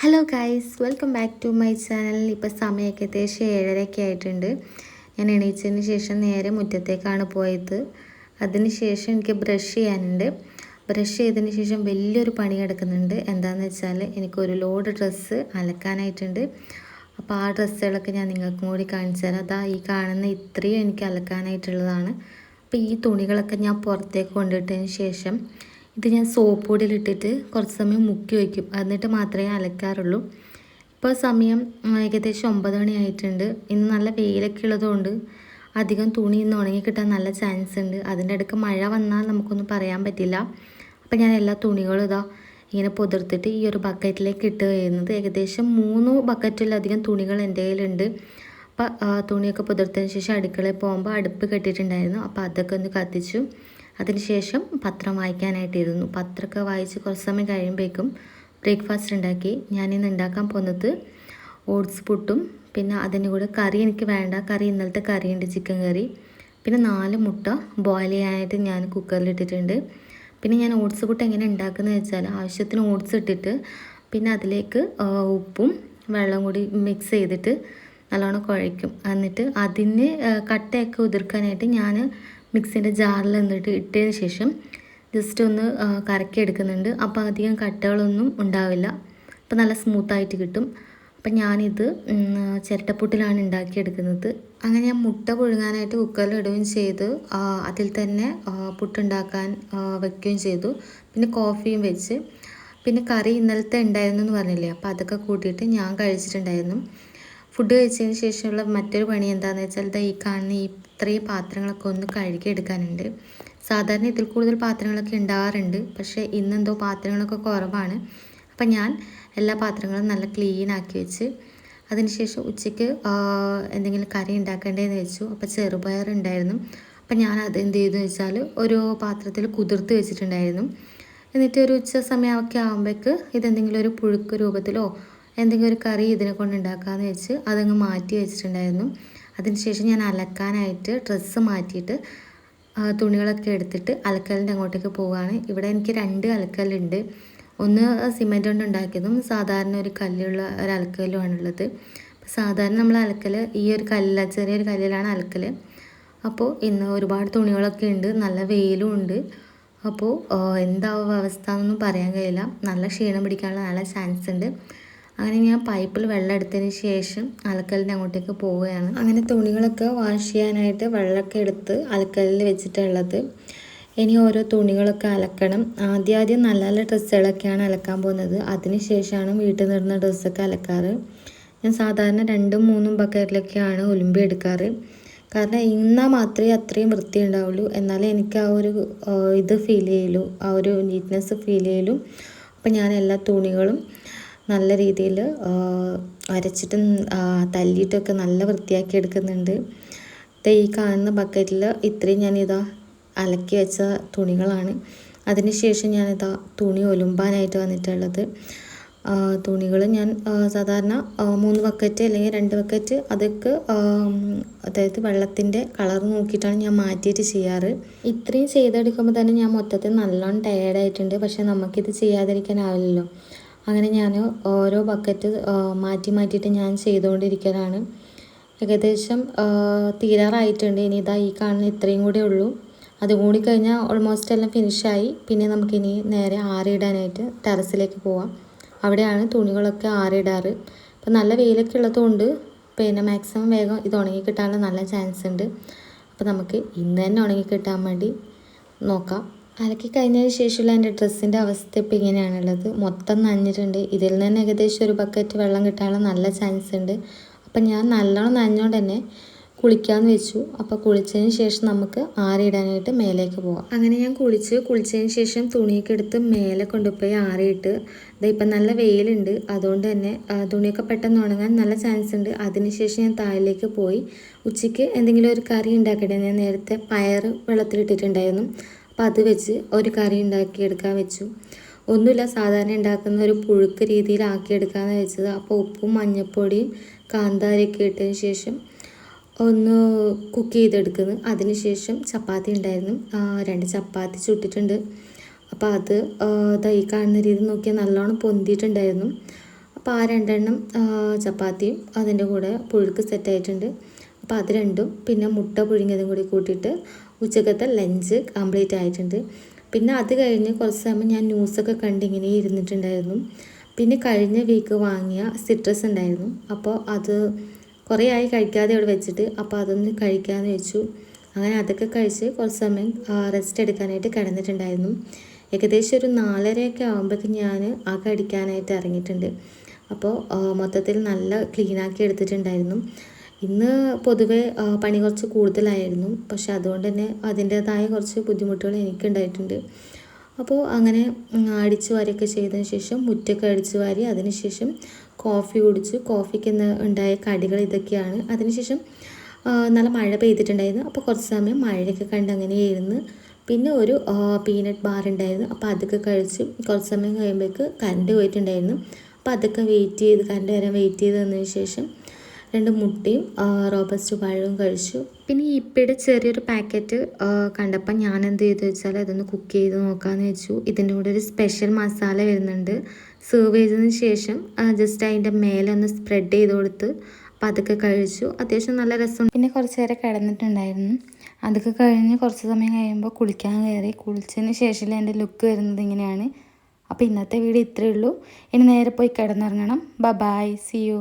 Hello guys welcome back to my channel ഇപ്പോൾ സമയമൊക്കെ ഏകദേശം ഏഴരയൊക്കെ ആയിട്ടുണ്ട്. ഞാൻ എണീച്ചതിന് ശേഷം നേരെ മുറ്റത്തേക്കാണ് പോയത്. അതിന് ശേഷം എനിക്ക് ബ്രഷ് ചെയ്യാനുണ്ട്. ബ്രഷ് ചെയ്തതിന് ശേഷം വലിയൊരു പണി കിടക്കുന്നുണ്ട്. എന്താണെന്ന് വെച്ചാൽ എനിക്കൊരു ലോഡ് ഡ്രസ്സ് അലക്കാനായിട്ടുണ്ട്. അപ്പോൾ ആ ഡ്രസ്സുകളൊക്കെ ഞാൻ നിങ്ങൾക്കും കൂടി കാണിച്ചു തരാം. അതാ ഈ കാണുന്ന ഇത്രയും എനിക്ക് അലക്കാനായിട്ടുള്ളതാണ്. അപ്പോൾ ഈ തുണികളൊക്കെ ഞാൻ പുറത്തേക്ക് കൊണ്ടിട്ടതിന് ശേഷം ഇത് ഞാൻ സോപ്പ് പൊടിയിലിട്ടിട്ട് കുറച്ച് സമയം മുക്കി വയ്ക്കും. എന്നിട്ട് മാത്രമേ അലക്കാറുള്ളൂ. ഇപ്പോൾ സമയം ഏകദേശം ഒമ്പത് മണിയായിട്ടുണ്ട് ഇന്ന് നല്ല വെയിലൊക്കെ ഉള്ളതുകൊണ്ട് അധികം തുണി ഇന്ന് ഉണങ്ങി കിട്ടാൻ നല്ല ചാൻസ് ഉണ്ട്. അതിന്റെ ഇടയ്ക്ക് മഴ വന്നാൽ നമുക്കൊന്നും പറയാൻ പറ്റില്ല. അപ്പോൾ ഞാൻ എല്ലാ തുണികളും ഇതാ ഇങ്ങനെ പുതിർത്തിട്ട് ഈ ഒരു ബക്കറ്റിലേക്ക് ഇട്ട് കഴിയുന്നത് ഏകദേശം മൂന്ന് ബക്കറ്റിലധികം തുണികൾ എന്റെ കയ്യിലുണ്ട്. അപ്പോൾ ആ, തുണിയൊക്കെ പുതിർത്തതിന് ശേഷം അടുക്കളയിൽ പോകുമ്പോൾ അടുപ്പ് കെട്ടിയിട്ടുണ്ടായിരുന്നു. അപ്പോൾ അതൊക്കെ ഒന്ന് കത്തിച്ചു. അതിനുശേഷം പത്രം വായിക്കാനായിട്ടിരുന്നു. പത്രമൊക്കെ വായിച്ച് കുറച്ച് സമയം കഴിയുമ്പോഴേക്കും ബ്രേക്ക്ഫാസ്റ്റ് ഉണ്ടാക്കി. ഞാനിന്ന് ഉണ്ടാക്കാൻ പോകുന്നത് ഓട്സ് പുട്ടും പിന്നെ അതിന് കൂടെ കറി എനിക്ക് വേണ്ട. കറി ഇന്നലത്തെ കറിയുണ്ട് ചിക്കൻ കറി. പിന്നെ നാല് മുട്ട ബോയിൽ ചെയ്യാനായിട്ട് ഞാൻ കുക്കറിൽ ഇട്ടിട്ടുണ്ട്. പിന്നെ ഞാൻ ഓട്സ് പുട്ട് എങ്ങനെ ഉണ്ടാക്കുന്നത് വെച്ചാൽ ആവശ്യത്തിന് ഓട്സ് ഇട്ടിട്ട് പിന്നെ അതിലേക്ക് ഉപ്പും വെള്ളം കൂടി മിക്സ് ചെയ്തിട്ട് നല്ലോണം കുഴയ്ക്കും. എന്നിട്ട് അതിന് കട്ടയൊക്കെ ഉതിർക്കാനായിട്ട് ഞാൻ മിക്സിന്റെ ജാറിൽ എന്നിട്ട് ഇട്ടതിന് ശേഷം ജസ്റ്റ് ഒന്ന് കറക്കി എടുക്കുന്നുണ്ട്. അപ്പോൾ അധികം കട്ടകളൊന്നും ഉണ്ടാവില്ല. അപ്പോൾ നല്ല സ്മൂത്തായിട്ട് കിട്ടും. അപ്പം ഞാനിത് ചിരട്ടപ്പുട്ടിലാണ് ഉണ്ടാക്കിയെടുക്കുന്നത്. അങ്ങനെ ഞാൻ മുട്ട പുഴുങ്ങാനായിട്ട് കുക്കറിൽ ഇടുകയും ചെയ്തു. അതിൽ തന്നെ പുട്ടുണ്ടാക്കാൻ വെക്കുകയും ചെയ്തു. പിന്നെ കോഫിയും വെച്ച്. പിന്നെ കറി ഇന്നലത്തെ ഉണ്ടായിരുന്നു എന്ന് പറഞ്ഞില്ലേ? അപ്പോൾ അതൊക്കെ കൂട്ടിയിട്ട് ഞാൻ കഴിച്ചിട്ടുണ്ടായിരുന്നു. ഫുഡ് കഴിച്ചതിന് ശേഷമുള്ള മറ്റൊരു പണി എന്താണെന്ന് വെച്ചാൽ ദാ ഈ കാണുന്ന ഈ ഇത്രയും പാത്രങ്ങളൊക്കെ ഒന്ന് കഴുകിയെടുക്കാനുണ്ട് സാധാരണ ഇതിൽ കൂടുതൽ പാത്രങ്ങളൊക്കെ ഉണ്ടാവാറുണ്ട് പക്ഷേ ഇന്നെന്തോ പാത്രങ്ങളൊക്കെ കുറവാണ്. അപ്പം ഞാൻ എല്ലാ പാത്രങ്ങളും നല്ല ക്ലീൻ ആക്കി വെച്ച് അതിനുശേഷം ഉച്ചയ്ക്ക് എന്തെങ്കിലും കറി ഉണ്ടാക്കേണ്ടതെന്ന് വെച്ചു. അപ്പോൾ ചെറുപയർ ഉണ്ടായിരുന്നു അപ്പം ഞാൻ അത് എന്ത് ചെയ്തു വെച്ചാൽ ഒരു പാത്രത്തിൽ കുതിർത്ത് വെച്ചിട്ടുണ്ടായിരുന്നു. എന്നിട്ട് ഒരു ഉച്ച സമയമൊക്കെ ആകുമ്പോഴേക്ക് ഇതെന്തെങ്കിലും ഒരു പുഴുക്ക് രൂപത്തിലോ എന്തെങ്കിലും ഒരു കറി ഇതിനെ കൊണ്ട് ഉണ്ടാക്കാമെന്ന് വെച്ച് അതങ്ങ് മാറ്റി വെച്ചിട്ടുണ്ടായിരുന്നു. അതിനുശേഷം ഞാൻ അലക്കാനായിട്ട് ഡ്രസ്സ് മാറ്റിയിട്ട് തുണികളൊക്കെ എടുത്തിട്ട് അലക്കലിന്റെ അങ്ങോട്ടേക്ക് പോവുകയാണ് ഇവിടെ എനിക്ക് രണ്ട് അലക്കലുണ്ട്. ഒന്ന് സിമെന്റ് കൊണ്ട് ഉണ്ടാക്കിയതും സാധാരണ ഒരു കല്ലുള്ള ഒരു അലക്കലുമാണുള്ളത് സാധാരണ നമ്മൾ അലക്കൽ ഈ ഒരു കല്ലില ചെറിയൊരു കല്ലിലാണ് അലക്കൽ. അപ്പോൾ ഇന്ന് ഒരുപാട് തുണികളൊക്കെ ഉണ്ട് നല്ല വെയിലും ഉണ്ട്. അപ്പോൾ എന്താവും അവസ്ഥ എന്നൊന്നും പറയാൻ കഴിയില്ല. നല്ല ക്ഷീണം പിടിക്കാനുള്ള നല്ല ചാൻസ് ഉണ്ട്. അങ്ങനെ ഞാൻ പൈപ്പിൽ വെള്ളം എടുത്തതിന് ശേഷം അലക്കലിന്റെ അങ്ങോട്ടേക്ക് പോവുകയാണ്. അങ്ങനെ തുണികളൊക്കെ വാഷ് ചെയ്യാനായിട്ട് വെള്ളമൊക്കെ എടുത്ത് അലക്കലിൽ വെച്ചിട്ടുള്ളത്. ഇനി ഓരോ തുണികളൊക്കെ അലക്കണം. ആദ്യം ആദ്യം നല്ല നല്ല ഡ്രസ്സുകളൊക്കെയാണ് അലക്കാൻ പോകുന്നത്. അതിന് ശേഷമാണ് വീട്ടിൽ നിന്നിരുന്ന ഡ്രസ്സൊക്കെ അലക്കാറ്. ഞാൻ സാധാരണ രണ്ടും മൂന്നും ബക്കറ്റിലൊക്കെയാണ് ഒലുമ്പി എടുക്കാറ്. കാരണം ഇന്നാൽ മാത്രമേ അത്രയും വൃത്തി ഉണ്ടാവുള്ളൂ. എന്നാലേ എനിക്ക് ആ ഒരു ഇത് ഫീൽ ചെയ്യുള്ളൂ ആ ഒരു നീറ്റ്നെസ് ഫീൽ ചെയ്യുള്ളൂ അപ്പം ഞാൻ എല്ലാ തുണികളും നല്ല രീതിയിൽ അരച്ചിട്ടും തല്ലിയിട്ടൊക്കെ നല്ല വൃത്തിയാക്കി എടുക്കുന്നുണ്ട്. ഈ കാണുന്ന ബക്കറ്റിൽ ഇത്രയും ഞാനിതാ അലക്കി വെച്ച തുണികളാണ്. അതിനുശേഷം ഞാനിതാ തുണി ഒലുമ്പാനായിട്ട് വന്നിട്ടുള്ളത്. തുണികൾ ഞാൻ സാധാരണ മൂന്ന് ബക്കറ്റ് അല്ലെങ്കിൽ രണ്ട് ബക്കറ്റ് അതൊക്കെ അതായത് വെള്ളത്തിന്റെ കളർ നോക്കിയിട്ടാണ് ഞാൻ മാറ്റിയിട്ട് ചെയ്യാറ്. ഇത്രയും ചെയ്തെടുക്കുമ്പോൾ തന്നെ ഞാൻ മൊത്തത്തിൽ നല്ലോണം ടയേർഡായിട്ടുണ്ട് പക്ഷേ നമുക്കിത് ചെയ്യാതിരിക്കാനാവില്ലല്ലോ. അങ്ങനെ ഞാൻ ഓരോ ബക്കറ്റ് മാറ്റി മാറ്റിയിട്ട് ഞാൻ ചെയ്തുകൊണ്ടിരിക്കലാണ്. ഏകദേശം തീരാറായിട്ടുണ്ട്. ഇനി ഇതാ ഈ കാണുന്ന ഇത്രയും കൂടെ ഉള്ളൂ. അതും കൂടി കഴിഞ്ഞാൽ ഓൾമോസ്റ്റ് എല്ലാം ഫിനിഷായി പിന്നെ നമുക്കിനി നേരെ ആറിയിടാനായിട്ട് ടെറസിലേക്ക് പോവാം. അവിടെയാണ് തുണികളൊക്കെ ആറിയിടാറ് അപ്പം നല്ല വെയിലൊക്കെ ഉള്ളതുകൊണ്ട് പിന്നെ മാക്സിമം വേഗം ഇത് ഉണങ്ങി കിട്ടാനുള്ള നല്ല ചാൻസ് ഉണ്ട്. അപ്പോൾ നമുക്ക് ഇന്ന് തന്നെ ഉണങ്ങി കിട്ടാൻ വേണ്ടി നോക്കാം. അലക്കി കഴിഞ്ഞതിന് ശേഷമുള്ള എന്റെ ഡ്രസ്സിന്റെ അവസ്ഥ ഇപ്പോൾ ഇങ്ങനെയാണുള്ളത്. മൊത്തം നനഞ്ഞിട്ടുണ്ട്. ഇതിൽ നിന്ന് ഏകദേശം ഒരു ബക്കറ്റ് വെള്ളം കിട്ടാനുള്ള നല്ല ചാൻസ് ഉണ്ട്. അപ്പം ഞാൻ നല്ലോണം നനഞ്ഞോണ്ട് തന്നെ കുളിക്കാമെന്ന് വെച്ചു. അപ്പോൾ കുളിച്ചതിന് ശേഷം നമുക്ക് ആറിയിടാനായിട്ട് മേലേക്ക് പോവാം. അങ്ങനെ ഞാൻ കുളിച്ച് കുളിച്ചതിന് ശേഷം തുണിയൊക്കെ എടുത്ത് മേലെ കൊണ്ടുപോയി ആറിയിട്ട് ഇപ്പം നല്ല വെയിലുണ്ട്. അതുകൊണ്ട് തന്നെ തുണിയൊക്കെ പെട്ടെന്ന് ഉണങ്ങാൻ നല്ല ചാൻസ് ഉണ്ട്. അതിനുശേഷം ഞാൻ താഴേക്ക് പോയി ഉച്ചയ്ക്ക് എന്തെങ്കിലും ഒരു കറി ഉണ്ടാക്കട്ടെ ഞാൻ നേരത്തെ പയർ വെള്ളത്തിലിട്ടിട്ടുണ്ടായിരുന്നു. അപ്പോൾ അത് വെച്ച് ഒരു കറി ഉണ്ടാക്കിയെടുക്കാൻ വെച്ചു. ഒന്നുമില്ല സാധാരണ ഉണ്ടാക്കുന്ന ഒരു പുഴുക്ക് രീതിയിലാക്കിയെടുക്കാമെന്ന് വെച്ചത്. അപ്പോൾ ഉപ്പും മഞ്ഞൾപ്പൊടിയും കാന്താരിയൊക്കെ ഇട്ടതിന് ശേഷം ഒന്ന് കുക്ക് ചെയ്തെടുക്കുന്നു. അതിന് ശേഷം ചപ്പാത്തി ഉണ്ടായിരുന്നു. രണ്ട് ചപ്പാത്തി ചുട്ടിട്ടുണ്ട്. അപ്പോൾ അത് ഈ കാണുന്ന രീതി നോക്കിയാൽ നല്ലോണം പൊന്തിയിട്ടുണ്ടായിരുന്നു. അപ്പോൾ ആ രണ്ടെണ്ണം ചപ്പാത്തിയും അതിന്റെ കൂടെ പുഴുക്ക് സെറ്റായിട്ടുണ്ട് അപ്പോൾ അത് രണ്ടും പിന്നെ മുട്ട പുഴുങ്ങിയതും കൂടി കൂട്ടിയിട്ട് ഉച്ചക്കത്തെ ലഞ്ച് കംപ്ലീറ്റ് ആയിട്ടുണ്ട്. പിന്നെ അത് കഴിഞ്ഞ് കുറച്ച് സമയം ഞാൻ ന്യൂസൊക്കെ കണ്ട് ഇങ്ങനെ ഇരുന്നിട്ടുണ്ടായിരുന്നു. പിന്നെ കഴിഞ്ഞ വീക്ക് വാങ്ങിയ സിട്രസ് ഉണ്ടായിരുന്നു. അപ്പോൾ അത് കുറേ ആയി കഴിക്കാതെ ഇവിടെ വെച്ചിട്ട് അപ്പോൾ അതൊന്ന് കഴിക്കാമെന്ന് വെച്ചു. അങ്ങനെ അതൊക്കെ കഴിച്ച് കുറച്ച് സമയം റെസ്റ്റ് എടുക്കാനായിട്ട് കിടന്നിട്ടുണ്ടായിരുന്നു. ഏകദേശം ഒരു നാലരയൊക്കെ ആകുമ്പോഴേക്കും ഞാൻ ആ കടിക്കാനായിട്ട് ഇറങ്ങിയിട്ടുണ്ട്. അപ്പോൾ മൊത്തത്തിൽ നല്ല ക്ലീനാക്കി എടുത്തിട്ടുണ്ടായിരുന്നു. ഇന്ന് പൊതുവേ പണി കുറച്ച് കൂടുതലായിരുന്നു. പക്ഷെ അതുകൊണ്ട് തന്നെ അതിന്റേതായ കുറച്ച് ബുദ്ധിമുട്ടുകൾ എനിക്കുണ്ടായിട്ടുണ്ട്. അപ്പോൾ അങ്ങനെ അടിച്ചു വാരിയൊക്കെ ചെയ്തതിന് ശേഷം മുറ്റൊക്കെ അടിച്ചു വാരി അതിനുശേഷം കോഫി കുടിച്ചു. കോഫിക്ക് ഉണ്ടായ കടികൾ ഇതൊക്കെയാണ്. അതിനുശേഷം നല്ല മഴ പെയ്തിട്ടുണ്ടായിരുന്നു. അപ്പോൾ കുറച്ച് സമയം മഴയൊക്കെ കണ്ട് അങ്ങനെ ഇരുന്ന് പിന്നെ ഒരു പീനട്ട് ബാർ ഉണ്ടായിരുന്നു. അപ്പോൾ അതൊക്കെ കഴിച്ച് കുറച്ച് സമയം കഴിയുമ്പോഴേക്ക് കറണ്ട് പോയിട്ടുണ്ടായിരുന്നു. അപ്പോൾ അതൊക്കെ വെയിറ്റ് ചെയ്ത് കറണ്ട് വരാൻ വെയിറ്റ് ചെയ്ത് തന്നതിന് ശേഷം രണ്ട് മുട്ടയും റോബസ്റ്റ് പഴവും കഴിച്ചു. പിന്നെ ഇപ്പയുടെ ചെറിയൊരു പാക്കറ്റ് കണ്ടപ്പോൾ ഞാൻ എന്ത് ചെയ്തു വെച്ചാൽ അതൊന്ന് കുക്ക് ചെയ്ത് നോക്കാമെന്ന് വെച്ചു. ഇതിന്റെ കൂടെ ഒരു സ്പെഷ്യൽ മസാല വരുന്നുണ്ട്. സെർവ് ചെയ്തതിന് ശേഷം ജസ്റ്റ് അതിന്റെ മേലെ ഒന്ന് സ്പ്രെഡ് ചെയ്ത് കൊടുത്ത് അപ്പോൾ അതൊക്കെ കഴിച്ചു. അത്യാവശ്യം നല്ല രസം പിന്നെ കുറച്ച് നേരം കിടന്നിട്ടുണ്ടായിരുന്നു. അതൊക്കെ കഴിഞ്ഞ് കുറച്ച് സമയം കഴിയുമ്പോൾ കുളിക്കാൻ കയറി. കുളിച്ചതിന് ശേഷം എന്റെ ലുക്ക് വരുന്നത് ഇങ്ങനെയാണ്. അപ്പോൾ ഇന്നത്തെ വീഡിയോ ഇത്രയേ ഉള്ളൂ. ഇനി നേരെ പോയി കിടന്നിറങ്ങണം. ബ ബായ് സി യു